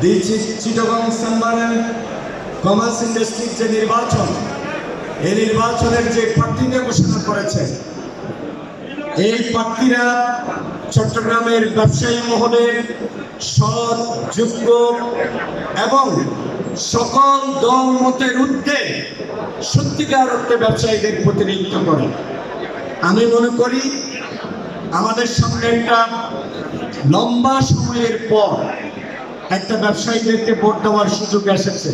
দিয়েছি চিটগং চেম্বারের কমার্স ইন্ডাস্ট্রির যে নির্বাচন, এই নির্বাচনের যে প্রার্থীকে ঘোষণা করেছে, এই প্রার্থীরা চট্টগ্রামের ব্যবসায়ী মহলের সৎ যোগ্য এবং সকল দল মতের ঊর্ধ্বে সত্যিকার অর্থে ব্যবসায়ীদের প্রতিনিধিত্ব করে। আমি মনে করি আমাদের সামনে একটা লম্বা সময়ের পর একটা ব্যবসায়ীদেরকে ভোট দেওয়ার সুযোগ এসেছে।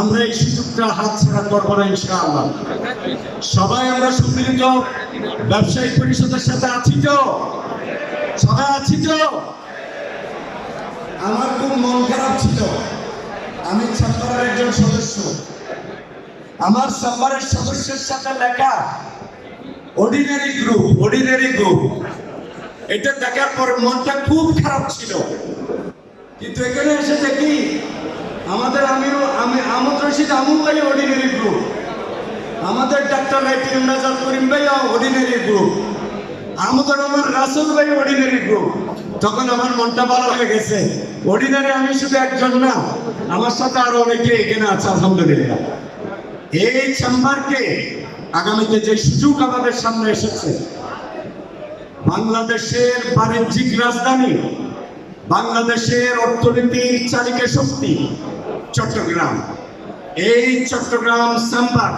আমরা এই সুযোগটা হাত ছাড়া করব না ইনশাআল্লাহ। সবাই আমরা সম্মিলিত। ব্যবসায়ী পরিষদের সাথে আছি তো? সবাই আছি তো? আমার খুব মন খারাপ ছিল। আমি চেম্বারের একজন সদস্য। আমার চেম্বারের সদস্যের সাথে লেখা অর্ডিনারি গ্রুপ অর্ডিনারি গ্রুপ এটা দেখার পর মনটা খুব খারাপ ছিল। কিন্তু এখানে এসে দেখি আমাদের আমিও আমি আমদ রশিদ আমু ভাই অর্ডিনারি গ্রুপ আমাদের ডাক্তার রাইটি ইমরাজাল করিম ভাই অর্ডিনারি গ্রুপ আমাদের আমার রাসুল ভাই অর্ডিনারি গ্রুপ তখন আমার মনটা ভালো হয়ে গেছে। অর্ডিনারি আমি শুধু একজন না, আমার সাথে আরও অনেকে এখানে আছে, আলহামদুলিল্লাহ। এই চেম্বারকে আগামীতে যে সুযোগ আমাদের সামনে এসেছে, বাংলাদেশের বাণিজ্যিক রাজধানী বাংলাদেশের অর্থনীতির চালিকা শক্তি চট্টগ্রাম। এই চট্টগ্রাম চেম্বার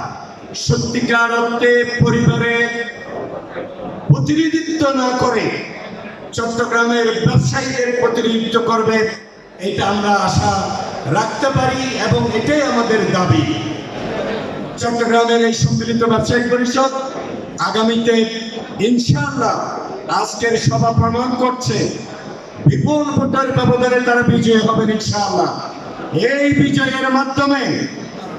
সত্যিকার অর্থে পরিবারের প্রতিনিধিত্ব না করে চট্টগ্রামের ব্যবসায়ীদের প্রতিনিধিত্ব করবে, এটা আমরা আশা রাখতে পারি এবং এটাই আমাদের দাবি। চট্টগ্রামের এই সম্মিলিত ব্যবসায়িক পরিষদ আগামীতে ইনশাআল্লাহ আজকের সভা প্রমাণ করছে বিপুল ভোটার ব্যবধানে তারা বিজয় হবেন ইনশাআল্লাহ। এই বিজয়ের মাধ্যমে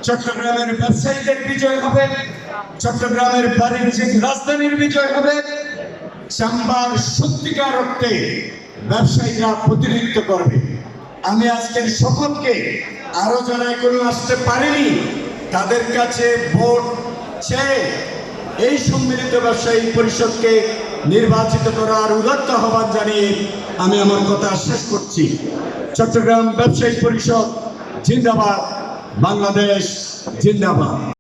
চট্টগ্রামের ব্যবসায়ীদের বিজয় হবে, চট্টগ্রামের বাণিজ্যিক রাজধানীর বিজয় হবে। চাম্বার সত্যিকার অর্থে ব্যবসায়ীরা প্রতিনিধিত্ব করবে। আমি আজকের সকলকে আরও যারা এখনও আসতে পারেনি, তাদের কাছে ভোট চেয়ে এই সম্মিলিত ব্যবসায়ী পরিষদকে নির্বাচিত করার উদাত্ত আহ্বান জানিয়ে আমি আমার কথা শেষ করছি। চট্টগ্রাম ব্যবসায়ী পরিষদ জিন্দাবাদ, বাংলাদেশ জিন্দাবাদ।